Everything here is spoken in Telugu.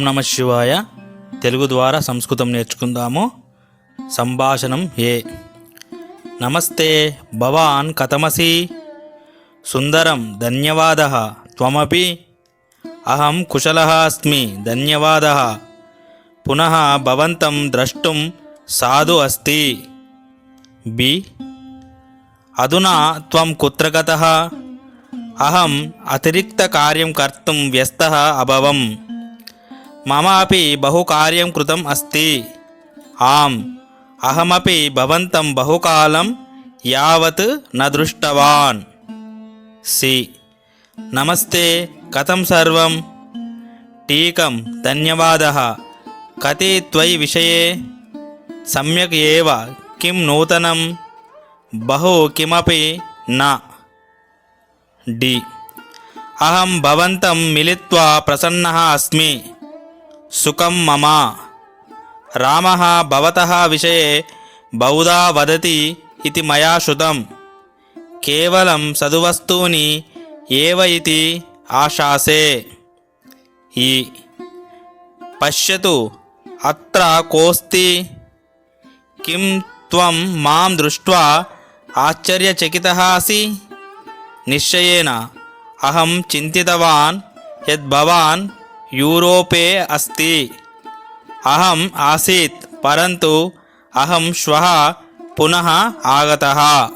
నమ శివాయ. తెలుగు ద్వారా సంస్కృతం నేర్చుకుందాము. సంభాషణం ఏ. నమస్తే భవాన్ కథమసి. సుందరం ధన్యవాద. త్వమపి. అహం కుశల అస్మి ధన్యవాద. పునః భవంతం ద్రష్టుం సాధు అస్తి. బి. అధునా త్వం కుత్ర గత. అహం అతిరిక్త కార్యం కర్తుం వ్యస్త అభవం. మమ అపి బహుకార్యం కృతం అస్తి. ఆం అహమపి భవంతం బహుకాలం యావత్ న దృష్టవాన్. సి. నమస్తే కథం సర్వం. టీకం ధన్యవాద. కతి త్వయి విషయే. సమ్యక్ ఏవ కిం నూతనం? బహు కిమపి నా. డి. అహం భవంతం మిలిత్వా ప్రసన్నः అస్మి. సుఖం మమ. రామ భవత విషये బహుదా వదతి ఇది మయా శృతం. కేవలం సదువస్తూని ఏవ ఇతి ఆశాసే. ఈ పశ్యతు అత్ర కోస్తి కిం త్వం మాం దృష్ట్వా ఆశ్చర్యచకితः అసి నిశ్చయేన అహం చింతితవాన్ యద్భవాన్ భవాన్ యూరోపే అస్తి. అహం ఆసీత్ పరంతు అహం శ్వः పునః ఆగతः.